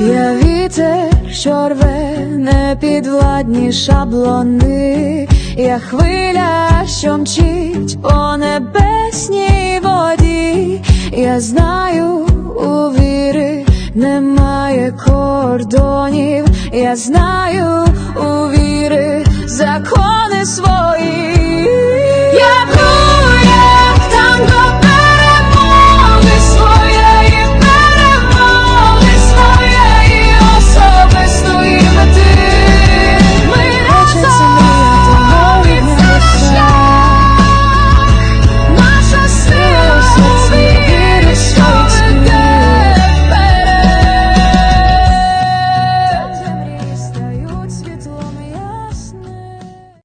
Я вітер, що рве непідвладні шаблони, я хвиля, що мчить по небесній воді, я знаю у віри немає кордонів, я знаю.